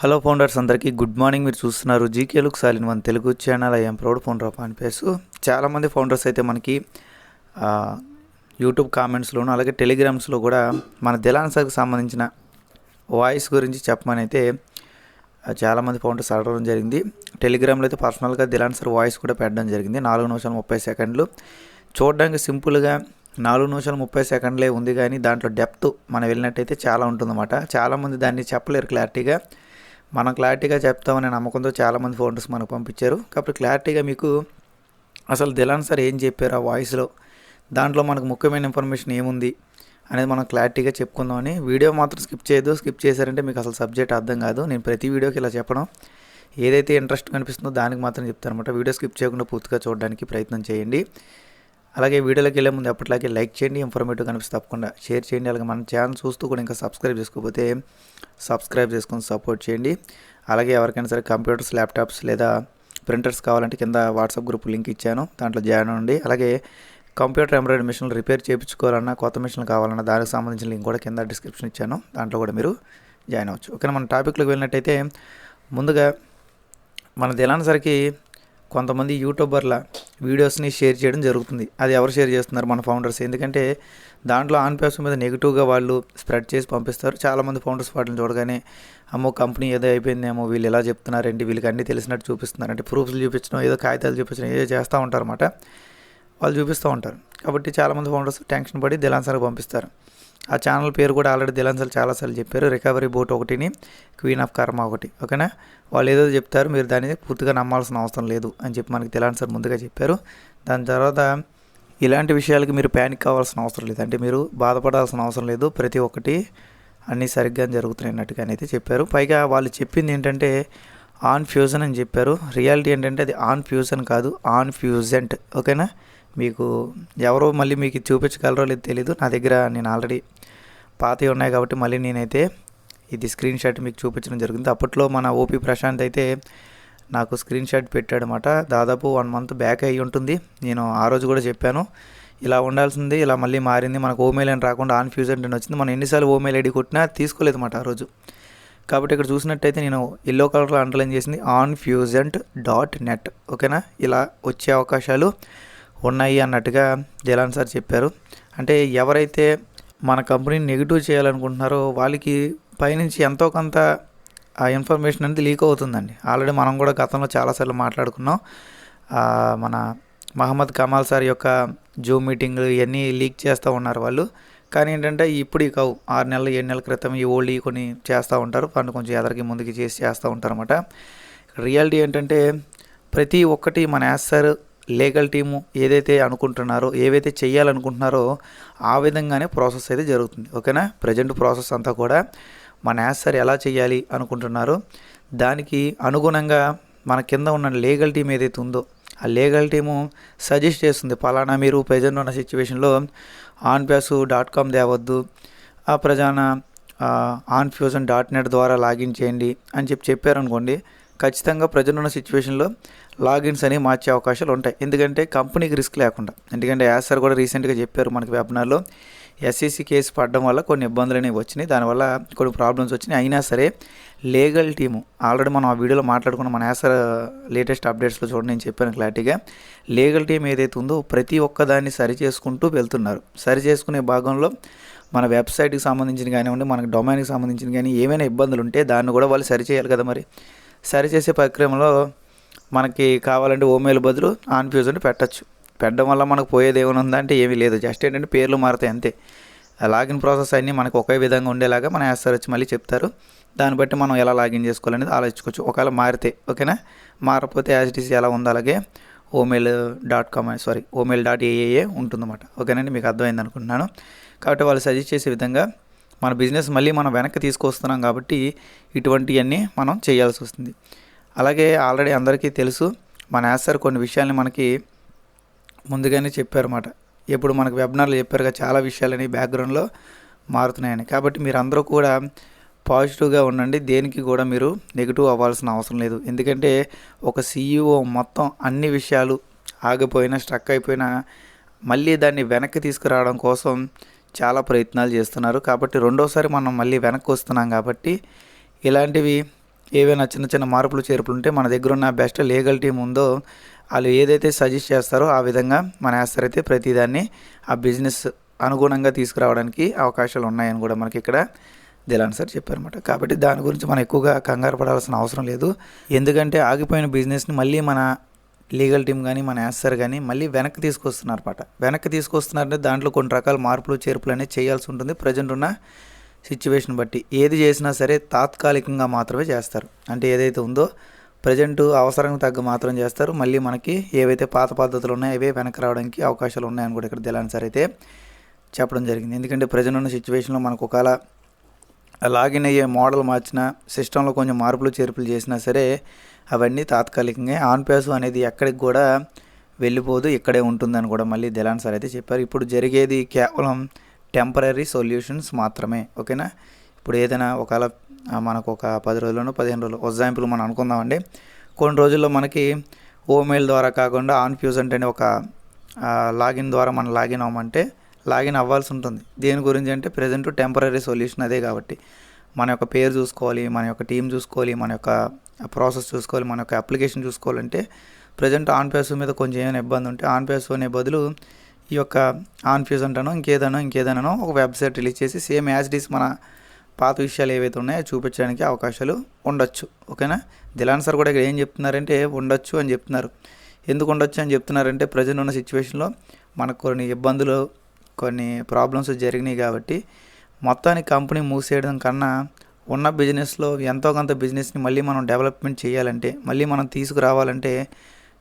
Hello founders అందరికీ good morning మీరు చూస్తున్నారు జీకేలుకు సాలిన్ one Telugu channel I'm proud founder of pace చాలామంది ఫౌండర్స్ అయితే మనకి యూట్యూబ్ కామెంట్స్లోను అలాగే టెలిగ్రామ్స్లో కూడా మన దిలాన్సర్కి సంబంధించిన వాయిస్ గురించి చెప్పమని అయితే చాలామంది ఫౌండర్స్ అడగడం జరిగింది. టెలిగ్రామ్లో అయితే పర్సనల్గా దిలాన్సర్ వాయిస్ కూడా పెట్టడం జరిగింది. నాలుగు నిమిషాలు ముప్పై సెకండ్లు. చూడడానికి సింపుల్గా నాలుగు నిమిషాలు ముప్పై సెకండ్లే ఉంది కానీ దాంట్లో డెప్త్ మనం వెళ్ళినట్టయితే చాలా ఉంటుందన్నమాట. చాలామంది దాన్ని చెప్పలేరు క్లారిటీగా మనం క్లారిటీగా చెప్తామనే నమ్మకంతో చాలామంది ఫోటోస్ మనకు పంపించారు. కాబట్టి క్లారిటీగా మీకు అసలు దిలాన్ సార్ ఏం చెప్పారు ఆ వాయిస్లో? దాంట్లో మనకు ముఖ్యమైన ఇన్ఫర్మేషన్ ఏముంది? అనేది మనం క్లారిటీగా చెప్పుకుందామని వీడియో మాత్రం స్కిప్ చేయదు స్కిప్ చేశారంటే మీకు అసలు సబ్జెక్ట్ అర్థం కాదు. నేను ప్రతి వీడియోకి ఇలా చెప్పడం ఏదైతే ఇంట్రెస్ట్ కనిపిస్తుందో దానికి మాత్రం చెప్తాను అనమాట వీడియో స్కిప్ చేయకుండా పూర్తిగా చూడడానికి ప్రయత్నం చేయండి. అలాగే వీడియోలోకి వెళ్ళే ముందు ఎప్పటిలాగే లైక్ చేయండి ఇన్ఫర్మేటివ్ కనిపిస్తే తప్పకుండా షేర్ చేయండి అలాగే మన ఛానల్ చూస్తూ కూడా ఇంకా సబ్స్క్రైబ్ చేసుకోకపోతే సబ్స్క్రైబ్ చేసుకొని సపోర్ట్ చేయండి. అలాగే ఎవరికైనా సరే కంప్యూటర్స్ ల్యాప్టాప్స్ లేదా ప్రింటర్స్ కావాలంటే కింద వాట్సాప్ గ్రూప్ లింక్ ఇచ్చాను దాంట్లో జాయిన్ అవ్వండి. అలాగే కంప్యూటర్ ఎంబ్రాయిడరీ మిషన్లు రిపేర్ చేయించుకోవాలన్నా కొత్త మిషన్లు కావాలన్నా దానికి సంబంధించిన లింక్ కూడా కింద డిస్క్రిప్షన్ ఇచ్చాను దాంట్లో కూడా మీరు జాయిన్ అవ్వచ్చు. ఓకే మన టాపిక్లోకి వెళ్ళినట్టయితే ముందుగా మన దిలాన్సరికి కొంతమంది యూట్యూబర్ల వీడియోస్ని షేర్ చేయడం జరుగుతుంది. అది ఎవరు షేర్ చేస్తున్నారు? మన ఫౌండర్స్. ఎందుకంటే దాంట్లో ఆన్ పేస్ మీద నెగిటివ్గా వాళ్ళు స్ప్రెడ్ చేసి పంపిస్తారు. చాలామంది ఫౌండర్స్ వాటిని చూడగానే అమ్మో కంపెనీ ఏదో అయిపోయిందేమో వీళ్ళు ఎలా చెప్తున్నారండి? వీళ్ళకి అన్నీ తెలిసినట్టు చూపిస్తున్నారు. అంటే ప్రూఫ్స్ చూపించడం ఏదో కాగితాలు చూపించడం ఏదో చేస్తూ ఉంటారు అన్నమాట వాళ్ళు చూపిస్తూ ఉంటారు. కాబట్టి చాలామంది ఫౌండర్స్ టెన్షన్ పడి దిలాన్సర్కి పంపిస్తారు. ఆ ఛానల్ పేరు కూడా ఆల్రెడీ దిలాన్సర్ చాలాసార్లు చెప్పారు. రికవరీ బోట్ ఒకటిని క్వీన్ ఆఫ్ కర్మ ఒకటి. ఓకేనా? వాళ్ళు ఏదో చెప్తారు మీరు దాన్ని పూర్తిగా నమ్మాల్సిన అవసరం లేదు అని చెప్పి మనకి దిలాన్సర్ ముందుగా చెప్పారు. దాని తర్వాత ఇలాంటి విషయాలకి మీరు ప్యానిక్ కావాల్సిన అవసరం లేదు. అంటే మీరు బాధపడాల్సిన అవసరం లేదు. ప్రతి ఒక్కటి అన్నీ సరిగ్గా జరుగుతున్నాయినట్టుగా అయితే చెప్పారు. పైగా వాళ్ళు చెప్పింది ఏంటంటే ఆన్ ఫ్యూజన్ అని చెప్పారు. రియాలిటీ ఏంటంటే అది ఆన్ ఫ్యూజన్ కాదు ఆన్ ఫ్యూజెంట్. ఓకేనా? మీకు ఎవరో మళ్ళీ మీకు చూపించగలరో లేదు తెలీదు. నా దగ్గర నేను ఆల్రెడీ పాతవి ఉన్నాయి కాబట్టి మళ్ళీ నేనైతే ఇది స్క్రీన్ షాట్ మీకు చూపించడం జరిగింది. అప్పట్లో మన ఓపీ ప్రశాంత్ అయితే నాకు స్క్రీన్ షాట్ పెట్టాడనమాట దాదాపు వన్ మంత్ బ్యాక్ అయ్యి ఉంటుంది. నేను ఆ రోజు కూడా చెప్పాను. ఇలా ఉండాల్సింది ఇలా మళ్ళీ మారింది. మనకు ఓమెయిల్ అని రాకుండా ఆన్ ఫ్యూజెంట్ అని వచ్చింది. మనం ఎన్నిసార్లు ఓమెయిల్ ఐడి కొట్టినా తీసుకోలేదు అన్నమాట ఆ రోజు. కాబట్టి ఇక్కడ చూసినట్టయితే నేను ఎల్లో కలర్లో అండర్లైన్ చేసింది ఆన్ ఫ్యూజెంట్ డాట్ నెట్ ఓకేనా ఇలా వచ్చే అవకాశాలు ఉన్నాయి అన్నట్టుగా జలాన్ సార్ చెప్పారు. అంటే ఎవరైతే మన కంపెనీని నెగిటివ్ చేయాలనుకుంటున్నారో వాళ్ళకి పైనుంచి ఎంతో కొంత ఆ ఇన్ఫర్మేషన్ అనేది లీక్ అవుతుందండి. ఆల్రెడీ మనం కూడా గతంలో చాలాసార్లు మాట్లాడుకున్నాం. మన మహమ్మద్ కమాల్ సార్ యొక్క జూమ్ మీటింగ్ ఇవన్నీ లీక్ చేస్తూ ఉన్నారు వాళ్ళు. కానీ ఏంటంటే ఇప్పుడు ఇక కావు ఆరు నెలలు ఏడు నెలల క్రితం ఈ ఓల్డ్ కొన్ని చేస్తూ ఉంటారు. పన్ను కొంచెం ఎదరికి ముందుకి చేసి చేస్తూ ఉంటారు అనమాట రియాలిటీ ఏంటంటే ప్రతి ఒక్కటి మన యాసర్ లీగల్ టీము ఏదైతే అనుకుంటున్నారో ఏవైతే చేయాలనుకుంటున్నారో ఆ విధంగానే ప్రాసెస్ అయితే జరుగుతుంది. ఓకేనా? ప్రజెంట్ ప్రాసెస్ అంతా కూడా మన యాసర్ ఎలా చేయాలి అనుకుంటున్నారో దానికి అనుగుణంగా మన కింద ఉన్న లీగల్ టీం ఏదైతే ఉందో ఆ లీగల్ టీము సజెస్ట్ చేస్తుంది. పలానా మీరు ప్రజెంట్ ఉన్న సిచ్యువేషన్లో ఆన్ ప్యాసు డాట్ కామ్ తేవద్దు ఆ ప్రజాన ఆన్ ఫ్యూజన్ డాట్ నెట్ ద్వారా లాగిన్ చేయండి అని చెప్పి చెప్పారనుకోండి ఖచ్చితంగా ప్రజెంట్ ఉన్న సిచ్యువేషన్లో లాగిన్స్ అని మార్చే అవకాశాలు ఉంటాయి. ఎందుకంటే కంపెనీకి రిస్క్ లేకుండా. ఎందుకంటే యాస్ సార్ కూడా రీసెంట్గా చెప్పారు మనకి వెబినార్లో ఎస్ఈసి కేసు పడడం వల్ల కొన్ని ఇబ్బందులు అనేవి వచ్చినాయి. దానివల్ల కొన్ని ప్రాబ్లమ్స్ వచ్చినాయి. అయినా సరే లీగల్ టీము ఆల్రెడీ మనం ఆ వీడియోలో మాట్లాడుకున్న మన యాసర్ లేటెస్ట్ అప్డేట్స్లో చూడండి నేను చెప్పాను క్లారిటీగా. లీగల్ టీం ఏదైతే ఉందో ప్రతి ఒక్కదాన్ని సరి చేసుకుంటూ వెళ్తున్నారు. సరి చేసుకునే భాగంలో మన వెబ్సైట్కి సంబంధించిన కానివ్వండి మనకి డొమైన్కి సంబంధించిన కానీ ఏమైనా ఇబ్బందులు ఉంటే దాన్ని కూడా వాళ్ళు సరి చేయాలి కదా మరి. సరి చేసే ప్రక్రియలో మనకి కావాలంటే ఓమెయిల్ బదులు ఆన్ ఫ్యూజ్ అంటే పెట్టచ్చు. పెట్టడం వల్ల మనకు పోయేది ఏమైనా ఉందా అంటే ఏమీ లేదు. జస్ట్ ఏంటంటే పేర్లు మారుతాయి అంతే. లాగిన్ ప్రాసెస్ అన్నీ మనకు ఒకే విధంగా ఉండేలాగా మన యాసర్ వచ్చి మళ్ళీ చెప్తారు. దాన్ని బట్టి మనం ఎలా లాగిన్ చేసుకోవాలనేది ఆలోచించుకోవచ్చు. ఒకవేళ మారితే ఓకేనా? మారకపోతే ఈస్ ఎలా ఉందో అలాగే omail dot com sorry omail dot AAA ఉంటుందన్నమాట. ఓకేనండి మీకు అర్థమైంది అనుకుంటున్నాను. కాబట్టి వాళ్ళు సజెస్ట్ చేసే విధంగా మన బిజినెస్ మళ్ళీ మనం వెనక్కి తీసుకొస్తున్నాం కాబట్టి ఇటువంటివన్నీ మనం చేయాల్సి వస్తుంది. అలాగే ఆల్రెడీ అందరికీ తెలుసు మన యాసర్ కొన్ని విషయాల్ని మనకి ముందుగానే చెప్పారన్నమాట. ఇప్పుడు మనకు వెబినార్లు చెప్పారుగా చాలా విషయాలని బ్యాక్గ్రౌండ్లో మారుతున్నాయని. కాబట్టి మీరు అందరూ కూడా పాజిటివ్గా ఉండండి దేనికి కూడా మీరు నెగిటివ్ అవ్వాల్సిన అవసరం లేదు. ఎందుకంటే ఒక సీఈఓ మొత్తం అన్ని విషయాలు ఆగిపోయినా స్ట్రక్ అయిపోయినా మళ్ళీ దాన్ని వెనక్కి తీసుకురావడం కోసం చాలా ప్రయత్నాలు చేస్తున్నారు. కాబట్టి రెండోసారి మనం మళ్ళీ వెనక్కి వస్తున్నాం కాబట్టి ఇలాంటివి ఏవైనా చిన్న చిన్న మార్పులు చేర్పులు ఉంటే మన దగ్గర ఉన్న బెస్ట్ లీగల్ టీం ఉందో వాళ్ళు ఏదైతే సజెస్ట్ చేస్తారో ఆ విధంగా మన యాస్టర్ అయితే ప్రతిదాన్ని ఆ బిజినెస్ అనుగుణంగా తీసుకురావడానికి అవకాశాలు ఉన్నాయని కూడా మనకి ఇక్కడ దిలాన్ సార్ చెప్పారన్నమాట. కాబట్టి దాని గురించి మనం ఎక్కువగా కంగారు పడాల్సిన అవసరం లేదు. ఎందుకంటే ఆగిపోయిన బిజినెస్ని మళ్ళీ మన లీగల్ టీం కానీ మన యాస్టర్ కానీ మళ్ళీ వెనక్కి తీసుకొస్తున్నారు అనమాట వెనక్కి తీసుకొస్తున్నారంటే దాంట్లో కొన్ని రకాల మార్పులు చేర్పులు అనేవి చేయాల్సి ఉంటుంది. ప్రజెంట్ ఉన్న సిచ్యువేషన్ బట్టి. ఏది చేసినా సరే తాత్కాలికంగా మాత్రమే చేస్తారు. అంటే ఏదైతే ఉందో ప్రజెంట్ అవసరానికి తగ్గ మాత్రం చేస్తారు. మళ్ళీ మనకి ఏవైతే పాత పద్ధతులు ఉన్నాయో అవే వెనక్కి రావడానికి అవకాశాలు ఉన్నాయని కూడా ఇక్కడ దిలాన్ సార్ అయితే చెప్పడం జరిగింది. ఎందుకంటే ప్రజెంట్ ఉన్న సిచ్యువేషన్లో మనకు ఒకవేళ లాగిన్ అయ్యే మోడల్ మార్చిన సిస్టంలో కొంచెం మార్పులు చేర్పులు చేసినా సరే అవన్నీ తాత్కాలికంగా ఆన్ పేసు అనేది ఎక్కడికి కూడా వెళ్ళిపోదు ఇక్కడే ఉంటుందని కూడా మళ్ళీ దిలాన్ సార్ అయితే చెప్పారు. ఇప్పుడు జరిగేది కేవలం టెంపరీ సొల్యూషన్స్ మాత్రమే ఓకేనా? ఇప్పుడు ఏదైనా ఒకవేళ మనకు ఒక పది రోజులను పదిహేను రోజులు ఎగ్జాంపుల్ మనం అనుకుందామండి. కొన్ని రోజుల్లో మనకి ఓమెయిల్ ద్వారా కాకుండా ఆన్ ఫ్యూజెంట్ అనే ఒక లాగిన్ ద్వారా మనం లాగిన్ అవ్వమంటే లాగిన్ అవ్వాల్సి ఉంటుంది. దేని గురించి అంటే ప్రజెంట్ టెంపరీ సొల్యూషన్ అదే కాబట్టి. మన యొక్క పేరు చూసుకోవాలి మన యొక్క టీం చూసుకోవాలి మన యొక్క ప్రాసెస్ చూసుకోవాలి మన యొక్క అప్లికేషన్ చూసుకోవాలంటే ప్రజెంట్ ఆన్ పేస్ మీద కొంచెం ఏమైనా ఇబ్బంది ఉంటే ఆన్ పేస్ అనే బదులు ఈ యొక్క ఆన్ ఫ్యూజ్ అంటానో ఇంకేదనో ఇంకేదనో ఒక వెబ్సైట్ రిలీజ్ చేసి సేమ్ యాజ్ డీస్ మన పాత విషయాలు ఏవైతే ఉన్నాయో చూపించడానికి అవకాశాలు ఉండొచ్చు. ఓకేనా? దిలాన్ సార్ కూడా ఇక్కడ ఏం చెప్తున్నారంటే ఉండొచ్చు అని చెప్తున్నారు. ఎందుకు ఉండొచ్చు అని చెప్తున్నారంటే ప్రజెంట్ ఉన్న సిచ్యువేషన్లో మనకు కొన్ని ఇబ్బందులు కొన్ని ప్రాబ్లమ్స్ జరిగినాయి కాబట్టి మొత్తానికి కంపెనీ మూసేయడం కన్నా ఉన్న బిజినెస్లో ఎంతో కొంత బిజినెస్ని మళ్ళీ మనం డెవలప్మెంట్ చేయాలంటే మళ్ళీ మనం తీసుకురావాలంటే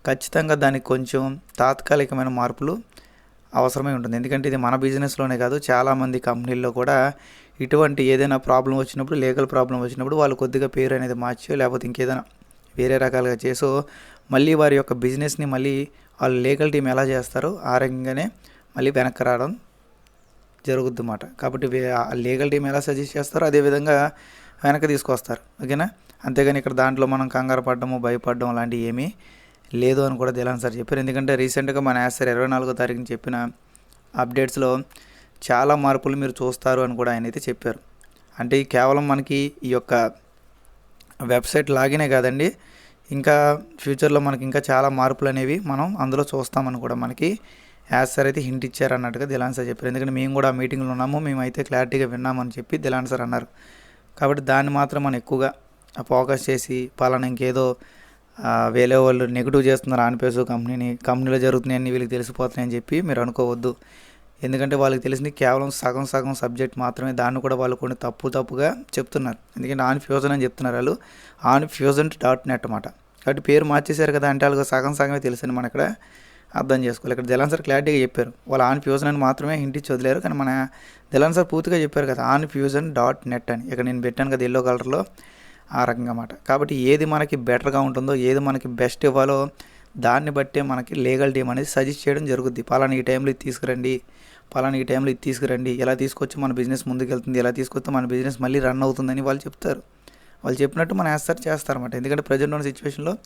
ఖచ్చితంగా దానికి కొంచెం తాత్కాలికమైన మార్పులు అవసరమే ఉంటుంది. ఎందుకంటే ఇది మన బిజినెస్లోనే కాదు చాలామంది కంపెనీల్లో కూడా ఇటువంటి ఏదైనా ప్రాబ్లం వచ్చినప్పుడు లీగల్ ప్రాబ్లం వచ్చినప్పుడు వాళ్ళు కొద్దిగా పేరు అనేది మార్చో లేకపోతే ఇంకేదైనా వేరే రకాలుగా చేసో మళ్ళీ వారి యొక్క బిజినెస్ని మళ్ళీ వాళ్ళు లీగల్ టీం ఎలా చేస్తారో ఆ రకంగానే మళ్ళీ వెనక్కి రావడం జరుగుద్ది అన్నమాట. కాబట్టి ఆ లీగల్ టీం ఎలా సజెస్ట్ చేస్తారో అదే విధంగా వెనక్కి తీసుకొస్తారు. ఓకేనా? అంతేగాని ఇక్కడ దాంట్లో మనం కంగారు పడ్డము భయపడడం అలాంటివి ఏమీ లేదు అని కూడా దిలాన్ సార్ చెప్పారు. ఎందుకంటే రీసెంట్గా మన యాసర్ ఇరవై నాలుగో తారీఖున చెప్పిన అప్డేట్స్లో చాలా మార్పులు మీరు చూస్తారు అని కూడా ఆయన అయితే చెప్పారు. అంటే కేవలం మనకి ఈ యొక్క వెబ్సైట్ లాగినే కాదండి ఇంకా ఫ్యూచర్లో మనకి ఇంకా చాలా మార్పులు అనేవి మనం అందులో చూస్తామని కూడా మనకి యాజ్ సార్ అయితే హింట్ ఇచ్చారు అన్నట్టుగా దిలాన్ సార్ చెప్పారు. ఎందుకంటే మేము కూడా ఆ మీటింగ్లో ఉన్నాము మేమైతే క్లారిటీగా విన్నామని చెప్పి దిలాన్ సార్ అన్నారు. కాబట్టి దాన్ని మాత్రం మనం ఎక్కువగా ఫోకస్ చేసి పలానా ఇంకేదో వేరే వాళ్ళు నెగిటివ్ చేస్తున్నారు ఆన్పేసు కంపెనీని కంపెనీలో జరుగుతున్నాయని వీళ్ళకి తెలిసిపోతున్నాయని చెప్పి మీరు అనుకోవద్దు. ఎందుకంటే వాళ్ళకి తెలిసింది కేవలం సగం సగం సబ్జెక్ట్ మాత్రమే దాన్ని కూడా వాళ్ళు కొన్ని తప్పు తప్పుగా చెప్తున్నారు. ఎందుకంటే ఆన్ ఫ్యూజన్ అని చెప్తున్నారు వాళ్ళు. ఆన్ ఫ్యూజన్ డాట్ నెట్ అన్నమాట. కాబట్టి పేరు మార్చేశారు కదా అంటే వాళ్ళకి సగం సగమే తెలుసని మన ఇక్కడ. అర్థం చేసుకోవాలి. ఇక్కడ దిలాన్ సార్ క్లారిటీగా చెప్పారు. వాళ్ళు ఆన్ ఫ్యూజన్ అని మాత్రమే హింట్ ఇచ్చి వదిలేరు. కానీ మన దిలాన్ సార్ పూర్తిగా చెప్పారు కదా ఆన్ ఫ్యూజన్ డాట్ నెట్ అని. ఇక్కడ నేను పెట్టాను కదా ఎల్లో కలర్లో ఆ రకంగా అన్నమాట. కాబట్టి ఏది మనకి బెటర్గా ఉంటుందో ఏది మనకి బెస్ట్ ఇవ్వాలో దాన్ని బట్టే మనకి లీగల్ టీం అనేది సజెస్ట్ చేయడం జరుగుద్ది. పలానా ఈ టైంలో ఇది తీసుకురండి పలానా ఈ టైంలో ఇది తీసుకురండి ఎలా తీసుకొచ్చి మన బిజినెస్ ముందుకెళ్తుంది ఎలా తీసుకొస్తే మన బిజినెస్ మళ్ళీ రన్ అవుతుందని వాళ్ళు చెప్తారు. వాళ్ళు చెప్పినట్టు మనం వేస్తారు చేస్తారన్నమాట ఎందుకంటే ప్రజెంట్ ఉన్న సిచ్యువేషన్లో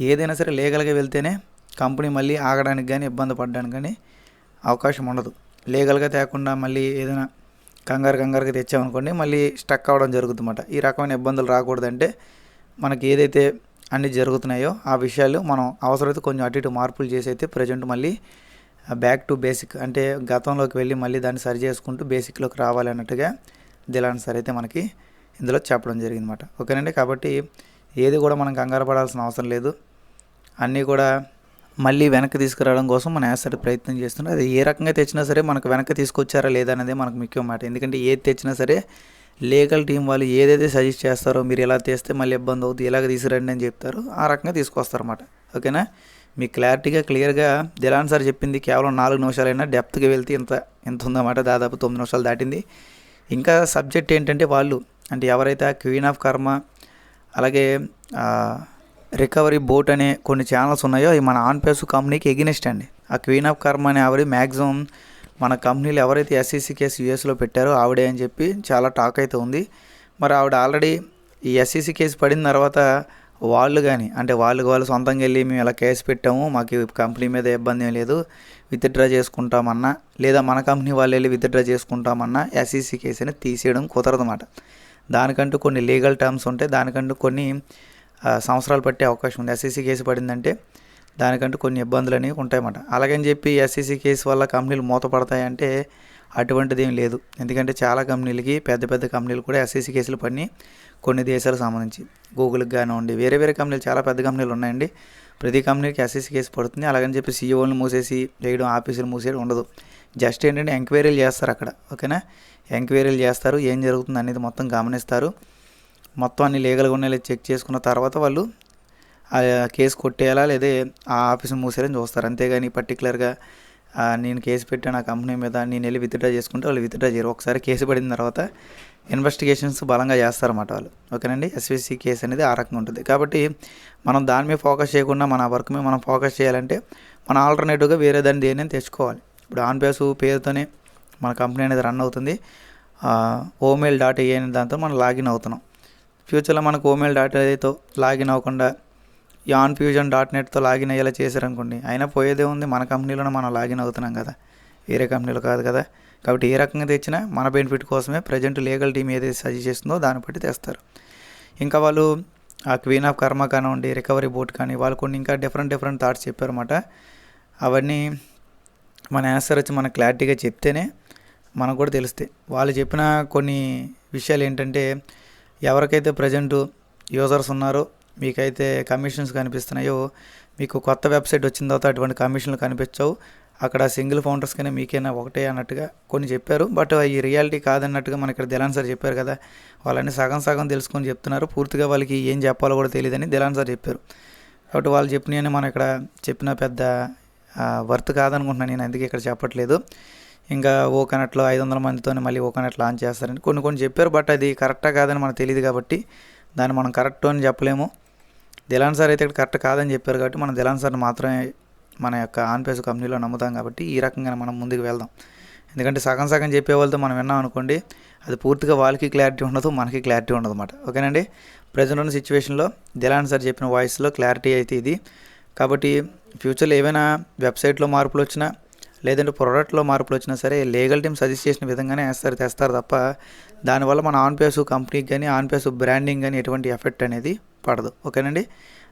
ఏదైనా సరే లీగల్గా వెళ్తేనే కంపెనీ మళ్ళీ ఆగడానికి కానీ ఇబ్బంది పడడానికి కానీ అవకాశం ఉండదు. లీగల్గా తేకుండా మళ్ళీ ఏదైనా కంగారు కంగారుగా తెచ్చామనుకోండి మళ్ళీ స్టక్ అవ్వడం జరుగుతుందన్నమాట. ఈ రకమైన ఇబ్బందులు రాకూడదంటే మనకి ఏదైతే అన్ని జరుగుతున్నాయో ఆ విషయాలు మనం అవసరమైతే కొంచెం అటు ఇటు మార్పులు చేసి అయితే ప్రజెంట్ మళ్ళీ బ్యాక్ టు బేసిక్ అంటే గతంలోకి వెళ్ళి మళ్ళీ దాన్ని సరి చేసుకుంటూ బేసిక్లోకి రావాలి అన్నట్టుగా దిలాన్ సార్ అయితే మనకి ఇందులో చెప్పడం జరిగిందన్నమాట. ఓకేనండి? కాబట్టి ఏది కూడా మనం కంగారు పడాల్సిన అవసరం లేదు. అన్నీ కూడా మళ్ళీ వెనక్కి తీసుకురావడం కోసం మన యాసర్ ప్రయత్నం చేస్తున్నాం అది ఏ రకంగా తెచ్చినా సరే మనకు వెనక్కి తీసుకొచ్చారా లేదా అనేది మనకు ముఖ్యం మాట. ఎందుకంటే ఏది తెచ్చినా సరే లీగల్ టీం వాళ్ళు ఏదైతే సజెస్ట్ చేస్తారో మీరు ఎలా తెస్తే మళ్ళీ ఇబ్బంది అవుతుంది ఇలాగ తీసుకురండి అని చెప్తారు ఆ రకంగా తీసుకొస్తారన్నమాట ఓకేనా? మీకు క్లారిటీగా క్లియర్గా దిలాన్ సార్ చెప్పింది కేవలం నాలుగు నిమిషాలైనా డెప్త్కి వెళ్తే ఇంత ఇంత ఉందన్నమాట. దాదాపు తొమ్మిది నిమిషాలు దాటింది. ఇంకా సబ్జెక్ట్ ఏంటంటే వాళ్ళు అంటే ఎవరైతే ఆ క్వీన్ ఆఫ్ కర్మ అలాగే రికవరీ బోట్ అనే కొన్ని ఛానల్స్ ఉన్నాయో అవి మన ఆన్పేసు కంపెనీకి ఎగినెస్ట్ అండి. ఆ క్వీన్ ఆఫ్ కర్మ అనే ఆవిడ మ్యాక్సిమం మన కంపెనీలో ఎవరైతే ఎస్ఈసి కేసు యూఎస్లో పెట్టారో ఆవిడే అని చెప్పి చాలా టాక్ అయితే ఉంది. మరి ఆవిడ ఆల్రెడీ ఈ ఎస్ఈసి కేసు పడిన తర్వాత వాళ్ళు కానీ అంటే వాళ్ళు వాళ్ళు సొంతంగా వెళ్ళి మేము ఇలా కేసు పెట్టాము మాకు కంపెనీ మీద ఇబ్బంది ఏం లేదు విత్డ్రా చేసుకుంటామన్నా లేదా మన కంపెనీ వాళ్ళు వెళ్ళి విత్డ్రా చేసుకుంటామన్నా ఎస్ఈసీ కేసుని అనేది తీసేయడం కుదరదన్నమాట. దానికంటూ కొన్ని లీగల్ టర్మ్స్ ఉంటాయి దానికంటూ కొన్ని సంవత్సరాలు పట్టే అవకాశం ఉంది. ఎస్ఈసీ కేసు పడిందంటే దానికంటూ కొన్ని ఇబ్బందులు అనేవి ఉంటాయన్నమాట. అలాగని చెప్పి ఎస్ఈసీ కేసు వల్ల కంపెనీలు మూతపడతాయంటే అటువంటిది ఏం లేదు. ఎందుకంటే చాలా కంపెనీలకి పెద్ద పెద్ద కంపెనీలు కూడా ఎస్ఈసీ కేసులు పడి కొన్ని దేశాలకు సంబంధించి. గూగుల్కి కానివ్వండి వేరే వేరే కంపెనీలు చాలా పెద్ద కంపెనీలు ఉన్నాయండి. ప్రతి కంపెనీకి ఎస్ఎస్సి కేసు పడుతుంది. అలాగని చెప్పి సీఈఓలను మూసేసి వేయడం ఆఫీసులు మూసేయడం ఉండదు. జస్ట్ ఏంటంటే ఎంక్వైరీలు చేస్తారు అక్కడ. ఓకేనా? ఎంక్వైరీలు చేస్తారు. ఏం జరుగుతుంది అనేది మొత్తం గమనిస్తారు. మొత్తం అన్ని లీగల్గా ఉన్నాయి చెక్ చేసుకున్న తర్వాత వాళ్ళు ఆ కేసు కొట్టేయాలా లేదా ఆ ఆఫీస్ మూసేయాలని చూస్తారు. అంతేగాని పర్టికులర్గా నేను కేసు పెట్టాను ఆ కంపెనీ మీద నేను వెళ్ళి విత్డ్రా చేసుకుంటే వాళ్ళు విత్డ్రా చేయరు. ఒకసారి కేసు పడిన తర్వాత ఇన్వెస్టిగేషన్స్ బలంగా చేస్తారన్నమాట వాళ్ళు. ఓకేనండి? ఎస్విసి కేసు అనేది ఆ రకంగా ఉంటుంది. కాబట్టి మనం దాని మీద ఫోకస్ చేయకుండా మన వర్క్ మీద మనం ఫోకస్ చేయాలంటే మన ఆల్టర్నేటివ్గా వేరే దాన్ని దేని తెచ్చుకోవాలి. ఇప్పుడు ఆన్ పేసు పేరుతోనే మన కంపెనీ అనేది రన్ అవుతుంది. ఓమెయిల్ డాట్ ఏ అనే దాంతో మనం లాగిన్ అవుతున్నాం. ఫ్యూచర్లో మనకు ఓమెయిల్ డాట్ ఏతో లాగిన్ అవ్వకుండా ఈ ఆన్ ఫ్యూజన్ డాట్ నెట్తో లాగిన్ అయ్యేలా చేశారనుకోండి అయినా పోయేదే ఉంది. మన కంపెనీలోనే మనం లాగిన్ అవుతున్నాం కదా. వేరే కంపెనీలో కాదు కదా. కాబట్టి ఏ రకంగా తెచ్చినా మన బెనిఫిట్ కోసమే ప్రజెంట్ లీగల్ టీం ఏదైతే సజెస్ట్ చేస్తుందో దాన్ని బట్టి తెస్తారు. ఇంకా వాళ్ళు ఆ క్వీన్ ఆఫ్ కర్మ కానివ్వండి రికవరీ బోర్డ్ కానీ వాళ్ళు కొన్ని ఇంకా డిఫరెంట్ డిఫరెంట్ థాట్స్ చెప్పారన్నమాట. అవన్నీ మన ఆన్సర్ వచ్చి మనకు క్లారిటీగా చెప్తేనే మనకు కూడా తెలుస్తాయి. వాళ్ళు చెప్పిన కొన్ని విషయాలు ఏంటంటే ఎవరికైతే ప్రజెంట్ యూజర్స్ ఉన్నారో మీకైతే కమిషన్స్ కనిపిస్తున్నాయో మీకు కొత్త వెబ్సైట్ వచ్చిన తర్వాత అటువంటి కమిషన్లు కనిపించవు. అక్కడ సింగిల్ ఫౌండర్స్ కానీ మీకైనా ఒకటే అన్నట్టుగా కొన్ని చెప్పారు. బట్ ఈ రియాలిటీ కాదన్నట్టుగా మన ఇక్కడ దిలాన్ సార్ చెప్పారు కదా వాళ్ళని సగం సగం తెలుసుకొని చెప్తున్నారు. పూర్తిగా వాళ్ళకి ఏం చెప్పాలో కూడా తెలియదని దిలాన్ సార్ చెప్పారు. కాబట్టి వాళ్ళు చెప్పినవి మనం ఇక్కడ చెప్పిన పెద్ద వర్త్ కాదనుకుంటున్నాను నేను అందుకే ఇక్కడ చెప్పట్లేదు. ఇంకా ఓ ఐదు వందల మందితో మళ్ళీ ఓ లాంచ్ చేస్తారని కొన్ని కొన్ని చెప్పారు బట్ అది కరెక్టా కాదని మనకు తెలియదు కాబట్టి దాన్ని మనం కరెక్ట్ అని చెప్పలేము. దిలాన్ సార్ అయితే ఇక్కడ కరెక్ట్ కాదని చెప్పారు కాబట్టి మనం దిలాన్ సార్ని మాత్రమే మన యొక్క ఆన్పేస్ కంపెనీలో నమ్ముతాం కాబట్టి ఈ రకంగా మనం ముందుకు వెళ్దాం. ఎందుకంటే సగం సగం చెప్పే వాళ్ళతో మనం విన్నాం అనుకోండి అది పూర్తిగా వాళ్ళకి క్లారిటీ ఉండదు మనకి క్లారిటీ ఉండదు అనమాట ఓకేనండి? ప్రజెంట్ ఉన్న సిచ్యువేషన్లో దిలాన్ సార్ చెప్పిన వాయిస్లో క్లారిటీ అయితే ఇది. కాబట్టి ఫ్యూచర్లో ఏవైనా వెబ్సైట్లో మార్పులు వచ్చినా లేదంటే ప్రోడక్ట్లో మార్పులు వచ్చినా సరే లీగల్ టీమ్ సజెస్ట్ చేసిన విధంగానే వేస్తారు తెస్తారు తప్ప దానివల్ల మన ఆన్పేస్ కంపెనీకి కానీ ఆన్పేస్ బ్రాండింగ్ కానీ ఎటువంటి ఎఫెక్ట్ అనేది పడదు. ఓకేనండి?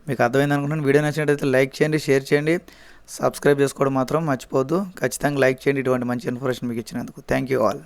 మీకు అర్థమైంది అనుకుంటున్నాను. వీడియో నచ్చినట్లయితే లైక్ చేయండి షేర్ చేయండి. సబ్స్క్రైబ్ చేసుకోవడం మాత్రం మర్చిపోవద్దు. ఖచ్చితంగా లైక్ చేయండి. ఇటువంటి మంచి ఇన్ఫర్మేషన్ మీకు ఇచ్చినందుకు. Thank you all.